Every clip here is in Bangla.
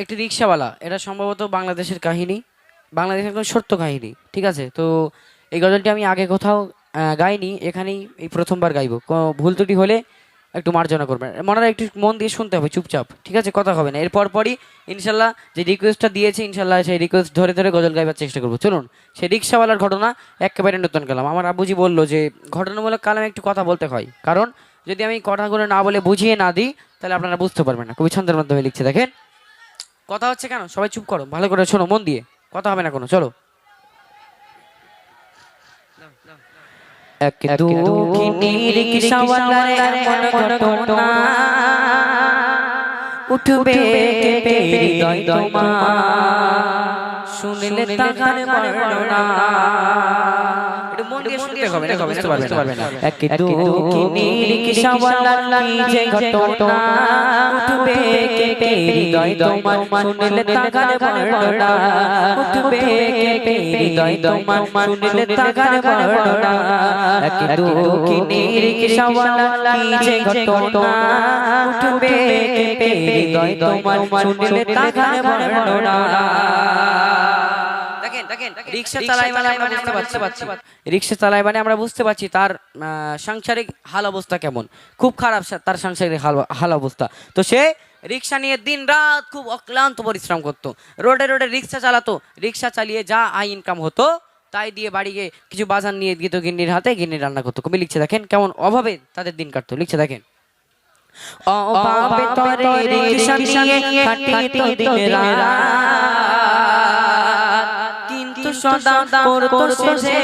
একটি রিক্সাওয়ালা, এটা সম্ভবত বাংলাদেশের কাহিনী। বাংলাদেশের একদম সত্য কাহিনী, ঠিক আছে? তো এই গজলটি আমি আগে কোথাও গাইনি, এখানেই এই প্রথমবার গাইবো। কোনো ভুল ত্রুটি হলে একটু মার্জনা করবেন। মনারা একটু মন দিয়ে শুনতে হবে, চুপচাপ, ঠিক আছে? কথা হবে না। এরপর পরই ইনশাল্লাহ যে রিকোয়েস্টটা দিয়েছে, ইনশাল্লাহ সেই রিকোয়েস্ট ধরে ধরে গজল গাইবার চেষ্টা করব। চলুন, সেই রিক্সাওয়ালার ঘটনা একেবারে নতুন কালাম। আমার আবুজি বলল যে, ঘটনামূলক কালামে একটু কথা বলতে হয়। কারণ যদি আমি কথাগুলো না বলে বুঝিয়ে না দিই, তাহলে আপনারা বুঝতে পারবেন না। কবি ছন্দের মাধ্যমে লিখছে, দেখেন। কথা হচ্ছে কেন? সবাই চুপ করো ভালো করে শোনো মন দিয়ে। কথা হবে না কোনো চলো। এক এমন ঘটনা। উঠবে কেঁপে হৃদয় তোমার? শুনলে তাহার বর্ণনা। একটু মন দিয়ে শুনতে হবে না বুঝতে পারবে না। এক দুঃখিনী রিকশাওয়ালার কি যে ঘটনা উঠবে কেঁপে হৃদয় তোমার শুনলে তাহার বর্ণনা। উঠবে কেঁপে হৃদয় তোমার শুনলে তাহার বর্ণনা। এক দুঃখিনী রিকশাওয়ালার যে ঘটনা উঠবে কেঁপে হৃদয় তোমার শুনলে তাহার বর্ণনা। দেখেন রিক্সা চালাই মানে আমরা বুঝতে পারছি। রিক্সা চালাই মানে আমরা বুঝতে পারছি তার সাংসারিক হাল অবস্থা কেমন। খুব খারাপ তার সাংসারিক হাল হাল অবস্থা। তো সে রিক্সা নিয়ে দিন রাত খুব অক্লান্ত পরিশ্রম করতো। রোডে রোডে রিক্সা চালাতো। রিক্সা চালিয়ে যা আয় ইনকাম হতো তাই দিয়ে বাড়ি গিয়ে কিছু বাজার নিয়ে দিত গিন্নির হাতে গিন্নি রান্না করতো। কবি লিখছে দেখেন কেমন অভাবে তাদের দিন কাটতো। লিখছে দেখেন। অভাবে তরে রিক্সা নিয়ে কাটিতো দিন রাত সদা করতো শেষে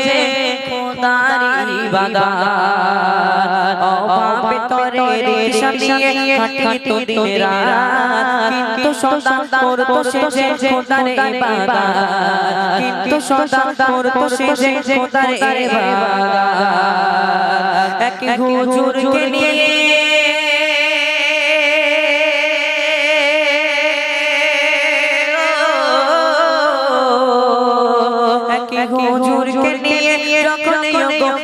খোদার ইবাদত অভাবে তরে রিক্সা নিয়ে কাটিতো দিন রাত। কিন্তু সদা করতো শেষে খোদার ইবাদত কিন্তু সদা করতো শেষে খোদার ইবাদত এক হুজুরকে নিয়ে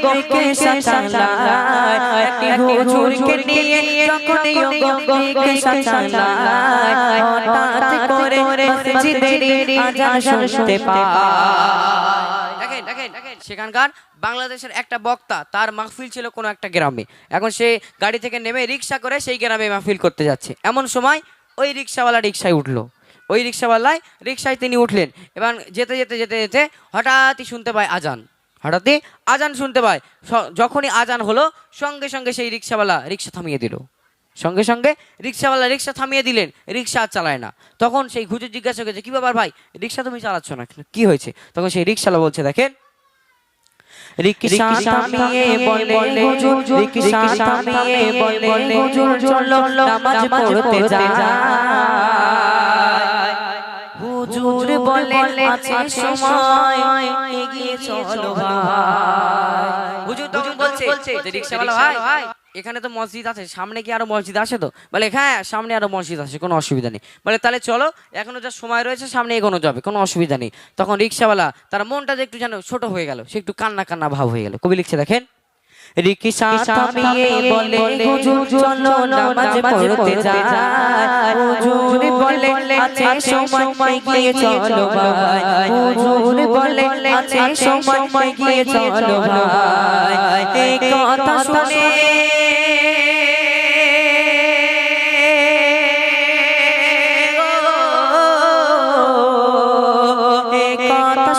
গঙ্গকে সাচালায় একে হুজুরকে নিয়ে যখন গঙ্গকে সাচালায় হঠাৎ করে মসজিদের আজান শুনতে পায়। দেখেন দেখেন দেখেন সেখানকার বাংলাদেশের একটা বক্তা তার মাহফিল ছিল কোনো একটা গ্রামে। এখন সে গাড়ি থেকে নেমে রিক্সা করে সেই গ্রামে মাহফিল করতে যাচ্ছে। এমন সময় ওই রিক্সাওয়ালা রিক্সায় উঠল। ওই রিক্সাওয়ালায় রিক্সায় তিনি উঠলেন। এবং যেতে যেতে যেতে যেতে হঠাৎই শুনতে পায় আজান। হঠাৎই আজান শুনতে পায়। যখনই আজান হলো সঙ্গে সঙ্গে সেই রিক্সাওয়ালা রিক্সা থামিয়ে দিল। সঙ্গে সঙ্গে রিক্সাওয়ালা রিক্সা থামিয়ে দিলেন রিক্সা আর চালায় না। তখন সেই হুজুর জিজ্ঞাসা করেছে কি ব্যাপার ভাই রিক্সা তুমি চালাচ্ছ না কি হয়েছে? তখন সেই রিক্সাওয়ালা বলছে দেখেন রিক্সা থামিয়ে বলে হুজুর রিক্সা থামিয়ে বলে হুজুর চলো নামাজ পড়তে যায় হুজুর বলে আছে সময় এগিয়ে চলো ভাই। হুজুর তখন বলছে যে রিক্সাওয়ালা ভাই। এখানে তো মসজিদ আছে সামনে কি আরও মসজিদ আছে তো? বলে হ্যাঁ সামনে আরও মসজিদ আছে কোনো অসুবিধা নেই। বলে তাহলে চলো এখনও যা সময় রয়েছে সামনে এগোনো যাবে কোনো অসুবিধা নেই। তখন রিক্সাওয়ালা তার মনটা যে একটু যেন ছোট হয়ে গেল সে একটু কান্না কান্না ভাব হয়ে গেল। কবি লিখছে দেখেন। রিক্সা থামিয়ে বলে হুজুর চলো নামাজ পড়তে যায়। হুজুর বলে আছে সময় গিয়ে চলো ভাই। হুজুর বলে আছে সময় গিয়ে চলো ভাই। এই কথা শুনে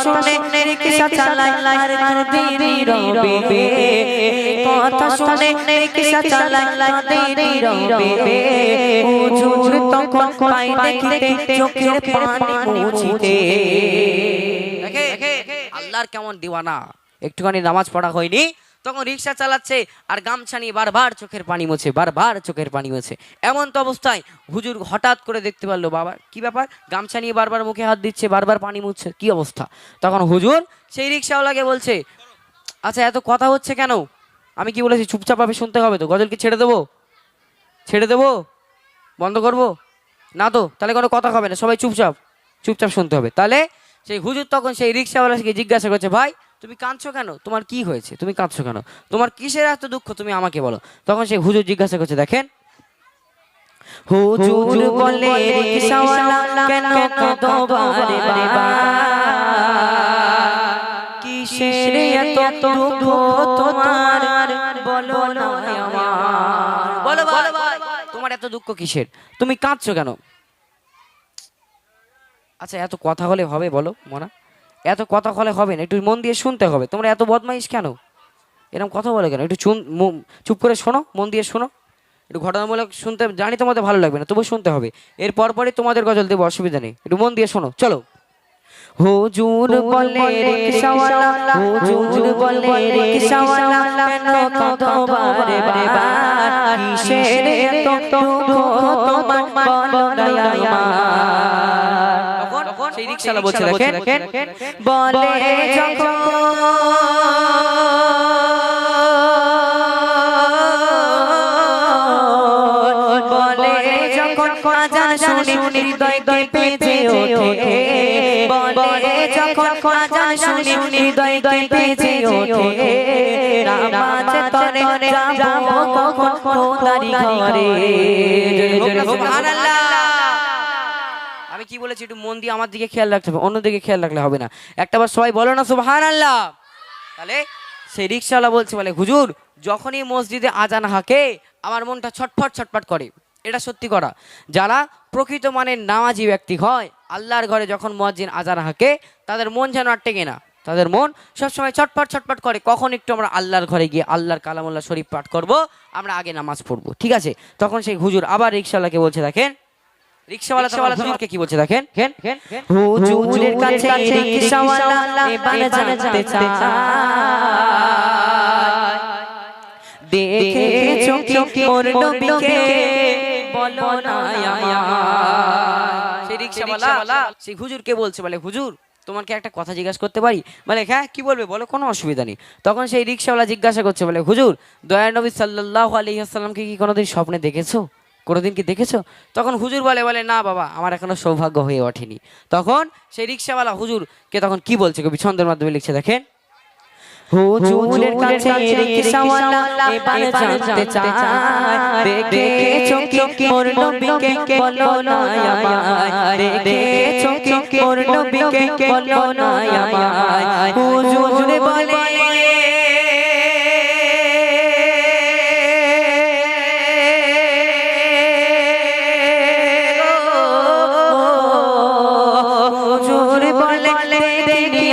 শুনে রিক্সা চালায় আর কাঁদে রবে কথা শুনে রিক্সা চালায় কাঁদে রবে হুজুর তখন পাই দেখিতে চোখের পানি মুছিতে। আল্লাহর কেমন দিওয়ানা? একটুখানি নামাজ পড়া হয়নি? তখন রিক্সা চালাচ্ছে আর গামছা নিয়ে বারবার চোখের পানি মোছে, বারবার চোখের পানি মোছে। এমন তো অবস্থায় হুজুর হঠাৎ করে দেখতে পারল, বাবা, কি ব্যাপার? গামছা নিয়ে বারবার মুখে হাত দিচ্ছে, বারবার পানি মুছছে, কি অবস্থা? তখন হুজুর সেই রিক্সাওয়ালাকে বলছে আচ্ছা এত কথা হচ্ছে কেন? আমি কি বলেছি, চুপচাপ ভাবে শুনতে হবে তো? গজলকে ছেড়ে দেবো? ছেড়ে দেবো? বন্ধ করব? না তো, তাহলে কোনো কথা হবে না, সবাই চুপচাপ চুপচাপ শুনতে হবে। তাহলে সেই হুজুর তখন সেই রিক্সাওয়ালাকে জিজ্ঞাসা করছে, ভাই তুমি কাঁদছো কেন তোমার কি হয়েছে তুমি কাঁদছো কেন তোমার কিসের এত দুঃখ তুমি আমাকে বলো তখন সে হুজুর জিজ্ঞাসা করছে দেখেন হুজুর বলে কেন কাঁদো বারে বারে কিসের এত দুঃখ তোমার বলো তোমার এত দুঃখ কিসের তুমি কাঁদছো কেন আচ্ছা এত কথা হলে হবে বলো মনা এত কথা হলে হবে না একটু মন দিয়ে শুনতে হবে। তোমরা এত বদমাইশ কেন? এরকম কথা বলে কেন? একটু চুন চুপ করে শোনো মন দিয়ে শোনো। একটু ঘটনামূলক শুনতে জানি তোমাদের ভালো লাগবে না তবু শুনতে হবে। এর পরপরই তোমাদের গজল দেবো অসুবিধা নেই। একটু মন দিয়ে শোনো চলো। হুজুর বলে রে কিসাওয়ালা হুজুর বলে রে কিসাওয়ালা কেন কত বারে বারে কিসের এত দুঃখ তোমার বলো তখন সেই রিকশালা বলছে দেখেন বলে শুনি হৃদয় কেঁপে ওঠে বলে যখন আজান শুনি হৃদয় কেঁপে ওঠে নামাজ করে যাব কখন খোদারি ঘরে সুবহানাল্লাহ। আমি কি বলেছি? একটু মন দিয়ে আমার দিকে খেয়াল রাখতে হবে, অন্যদিকে খেয়াল রাখলে হবে না। একটাবার সবাই বলো না সুবহান আল্লাহ তাহলে সেই রিক্সাওয়ালা বলছে, বলে, হুজুর, যখনই মসজিদে আজান হাঁকে, আমার মনটা ছটফট ছটফট করে। এটা সত্যি করা। যারা প্রকৃত মানের নামাজি ব্যক্তি হয়, আল্লাহর ঘরে যখন মসজিদ আজান হাঁকে, তাদের মন যেন আর টেকে না। তাদের মন সবসময় ছটফট ছটফট করে। কখন একটু আমরা আল্লাহর ঘরে গিয়ে আল্লাহর কালামুল্লাহ শরীফ পাঠ করব, আমরা আগে নামাজ পড়ব। ঠিক আছে? তখন সেই হুজুর আবার রিক্সাওয়ালাকে বলছে, দেখেন সওয়ালা হুজুরকে কি বলছে দেখেন? হুজুরের কাছে রিক্সাওয়ালা এবার জানতে চায়। দেখেছ কি মোর নবীকে বলো না সেই রিক্সাওয়ালা সেই হুজুরকে বলছে বলে হুজুর তোমাকে একটা কথা জিজ্ঞাসা করতে পারি? বলে হ্যাঁ কি বলবে? বলো কোনো অসুবিধা নেই। তখন সেই রিক্সাওয়ালা জিজ্ঞাসা করছে বলে হুজুর দয়া নবী সাল্লাল্লাহু আলাইহি আসসালামকে কি কোনোদিন স্বপ্নে দেখেছ? কোনোদিন কি দেখেছ? তখন হুজুর বলে বলে না বাবা আমার এখনও সৌভাগ্য হয়ে ওঠেনি। তখন সেই রিক্সাওয়ালা হুজুরকে তখন কি বলছে? কবি ছন্দের মাধ্যমে লিখছে দেখেন। হুজুরের কাছে রিক্সাওয়ালা এবার জানতে চায়। দেখেছ কি মোর নবীকে বলো না আমায় দেখেছ কি মোর নবীকে বলো না আমায় হুজুর বলে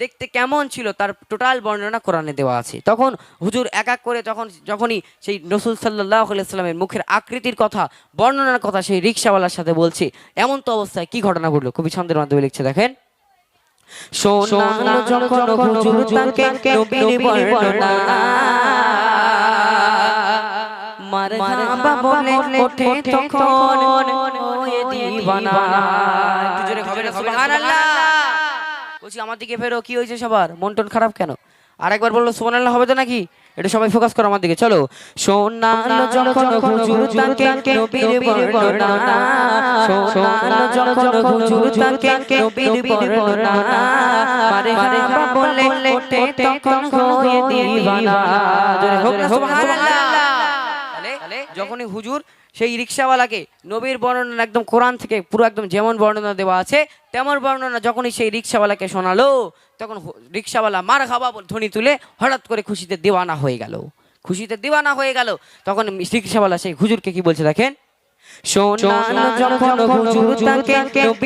দেখতে কেমন ছিল তার টোটাল বর্ণনা কোরআনে দেওয়া আছে। তখন হুজুর এক এক করে যখন যখনই সেই রসুল সাল্লাহ সাল্লামের মুখের আকৃতির কথা বর্ণনার কথা সেই রিক্সাওয়ালার সাথে বলছে এমন তো অবস্থায় কি ঘটনা ঘটলো? কবি ছন্দের মাধ্যমে লিখছে দেখেন। শোনালো যখন হুজুর তাকে নবীর বর্ণনা মারহাবা বলে ওঠে তখন ওয়ে দিওয়ানা একটু জোরে হবে না সুবহানাল্লাহ। বলছি আমার দিকে ফেরো কি হয়েছে সবার? মন টন খারাপ কেন? আরেকবার বলল সুবহানাল্লাহ হবে তো নাকি? এটা সবাই ফোকাস করো আমার দিকে চলো। যখন হুজুর তাকে নবীর বর্ণনা যখন হুজুর তাকে নবীর বর্ণনা মারে বলে ওঠে তখন হয়ে দিওয়ানা জোরে হোক সুবহানাল্লাহ। যখনই হুজুর সেই রিক্সাওয়ালাকে নবীর বর্ণনা একদম কোরআন থেকে পুরো একদম যেমন বর্ণনা দেওয়া আছে, তেমন বর্ণনা যখনই সেই রিক্সাওয়ালাকে শোনালো, তখন রিক্সাওয়ালা মার বলে ধ্বনি তুলে হঠাৎ করে খুশিতে দেওয়ানা হয়ে গেল। খুশিতে দেওয়ানা হয়ে গেল। তখন রিক্সাওয়ালা সেই হুজুরকে কি বলছে দেখেন? শোনালো যখন হুজুর তাকে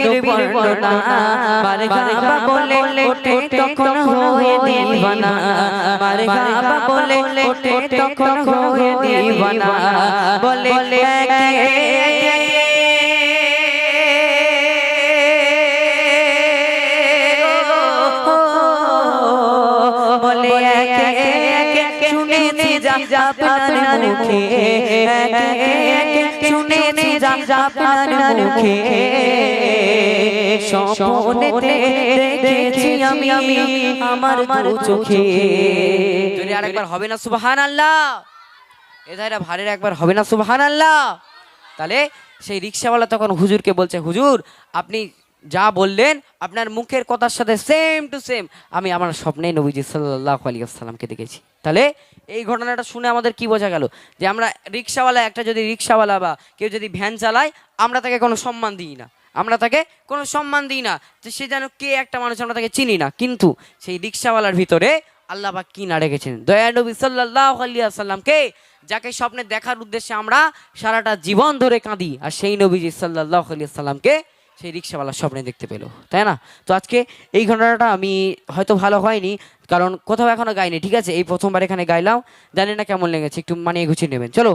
নবীর বর্ণনা মারে গাবা বলে ওঠে তখন হয়ে দিবানা মারে গাবা বলে ওঠে তখন হয়ে বলে বলে মুখে। আপনার মুখে। সেই রিক্সাওয়ালা তখন বলছে, হুজুর, আপনি যা বললেন, আপনার মুখের কথার সাথে সেম টু সেম আমি আমার স্বপ্নে নবীজি সাল্লাহ আলী আসসালামকে দেখেছি। তাহলে এই ঘটনাটা শুনে আমাদের কি বোঝা গেল? যে আমরা রিক্সাওয়ালা, একটা যদি রিক্সাওয়ালা বা কেউ যদি ভ্যান চালায়, আমরা তাকে কোনো সম্মান দিই না। আমরা তাকে কোনো সম্মান দিই না যে সে যেন কে একটা মানুষ আমরা তাকে চিনি না। কিন্তু সেই রিক্সাওয়ালার ভিতরে আল্লাহ বা কি না রেখেছেন? দয়া নবী সাল্লাহ আলিয়া সাল্লামকে যাকে স্বপ্নে দেখার উদ্দেশ্যে আমরা সারাটা জীবন ধরে কাঁদি, আর সেই নবীজি সাল্লাহ আলিয়া সাল্লামকে সেই রিক্সাওয়ালার স্বপ্নে দেখতে পেল, তাই না? তো আজকে এই ঘটনাটা আমি হয়তো ভালো হয়নি, কারণ কোথাও এখনও গাইনি, ঠিক আছে? এই প্রথমবার এখানে গাইলাম, জানি না কেমন লেগেছে, একটু মানিয়ে গুছিয়ে নেবেন। চলো।